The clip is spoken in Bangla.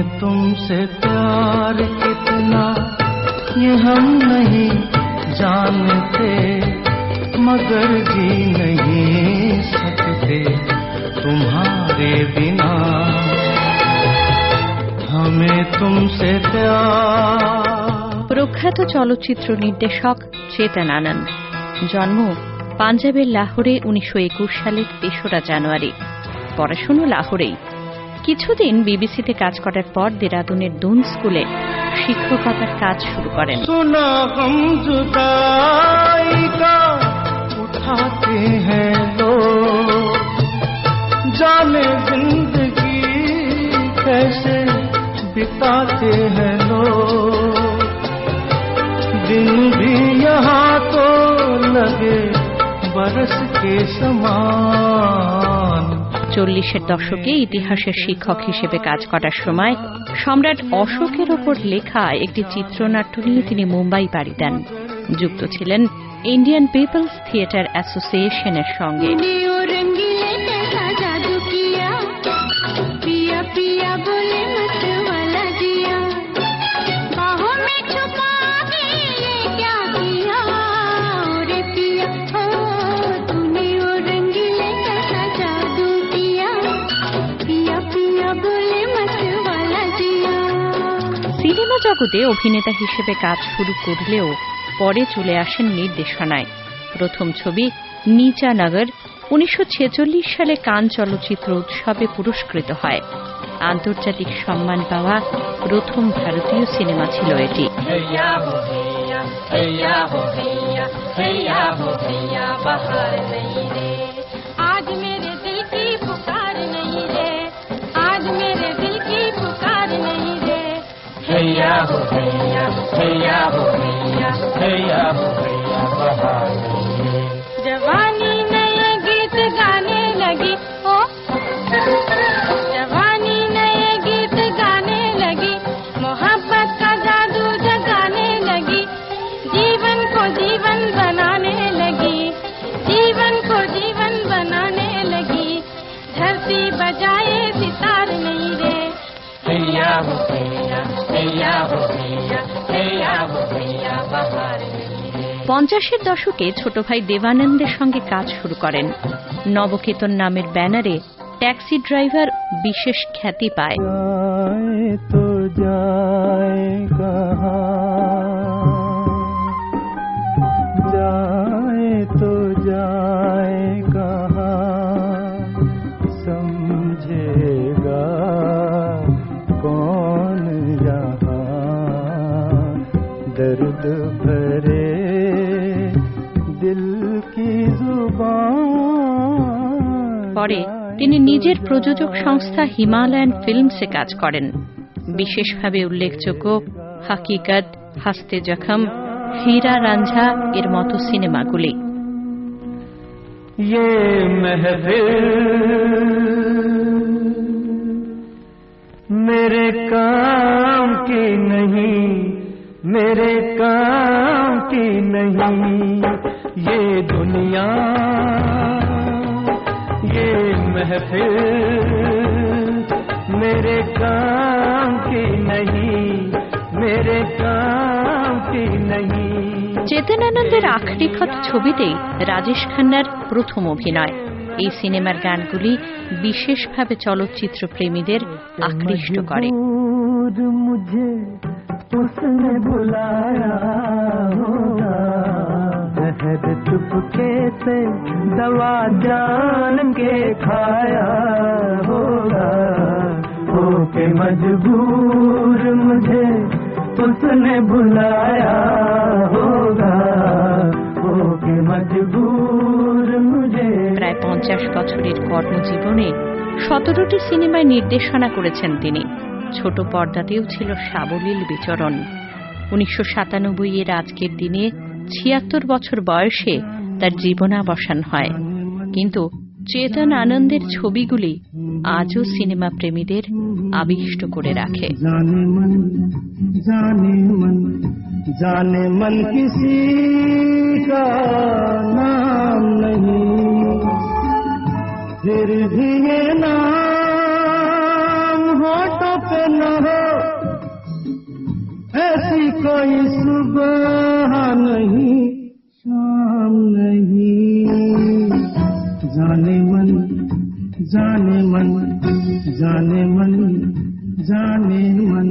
हमें तुमसे प्यार कितना ये हम नहीं जानते मगर जी नहीं सकते तुम्हारे बिना हमें तुमसे प्यार প্রখ্যাত চলচ্চিত্র নির্দেশক চেতন আনন্দ জন্ম পাঞ্জাবের লাহোরে উনিশশো একুশ সালের তেসরা জানুয়ারি পড়াশুনো লাহোরেই কিছুদিন বিবিসিতে কাজ করার পর দেরাদুনের দুন স্কুলে শিক্ষকতার কাজ শুরু করেন सुना गम जुदाई का उठाते हैं लोग जाने जिंदगी कैसे बिताते हैं लोग दिन भी यहाँ तो लगे बरस के समान চল্লিশের দশকে ইতিহাসের শিক্ষক হিসেবে কাজ করার সময় সম্রাট অশোকের ওপর লেখা একটি চিত্রনাট্য নিয়ে তিনি মুম্বাই পাড়ি দেন। যুক্ত ছিলেন ইন্ডিয়ান পিপলস থিয়েটার অ্যাসোসিয়েশনের সঙ্গে। জগতে অভিনেতা হিসেবে কাজ শুরু করলেও পরে চলে আসেন নির্দেশনায়। প্রথম ছবি নিচানগর উনিশশো ছেচল্লিশ সালে কান চলচ্চিত্র উৎসবে পুরস্কৃত হয়। আন্তর্জাতিক সম্মান পাওয়া প্রথম ভারতীয় সিনেমা ছিল এটি। হেয়া হেয়া হেয়া হেয়া हो हो हो बाहर जवानी नए गीत गाने लगी ओ। जवानी नए गीत गाने लगी मोहब्बत का जादू जगाने लगी जीवन को जीवन बनाने लगी जीवन को जीवन बनाने लगी धरती बजाए सितार नहीं रे। हो পঞ্চাশের দশকে ছোট ভাই দেবানন্দের সঙ্গে কাজ শুরু করেন। নবকেতন নামের ব্যানারে ট্যাক্সি ড্রাইভার বিশেষ খ্যাতি পায়। পরে তিনি নিজের প্রযোজক সংস্থা হিমালয়ান ফিল্মসে কাজ করেন বিশেষভাবে উল্লেখযোগ্য হাকিকত হাসতে জখম হীরা রাঞ্ঝা এর মতো সিনেমাগুলি ये महफिल मेरे काम की नहीं मेरे काम की नहीं ये दुनिया ये महफिल मेरे काम की नहीं मेरे काम की नहीं চেতনানন্দের আখরি খত ছবিতেই রাজেশ খান্নার প্রথম অভিনয় এই সিনেমার গানগুলি বিশেষভাবে চলচ্চিত্র প্রেমীদের আকৃষ্ট করে दूर शहद चुपके से दवा जान के खाया होगा होके मजबूर मुझे उसने बुलाया होगा होके मजबूर मुझे প্রায় পঞ্চাশ বছরের কর্মজীবনে সতেরোটি সিনেমায় নির্দেশনা করেছেন তিনি ছোট পর্দাতেও ছিল সাবলীল বিচরণ উনিশশো সাতানব্বই এর আজকের দিনে ছিয়াত্তর বছর বয়সে তার জীবনাবসান হয় কিন্তু চেতন আনন্দের ছবিগুলি আজও সিনেমা প্রেমীদের আবিষ্ট করে রাখে जाने मन जाने मन जाने मन किसी का नाम नहीं फिर भी ये नाम होठों पे न हो ऐसी कोई सुबह नहीं शाम नहीं। जाने मन जाने मन जाने मन जाने मन।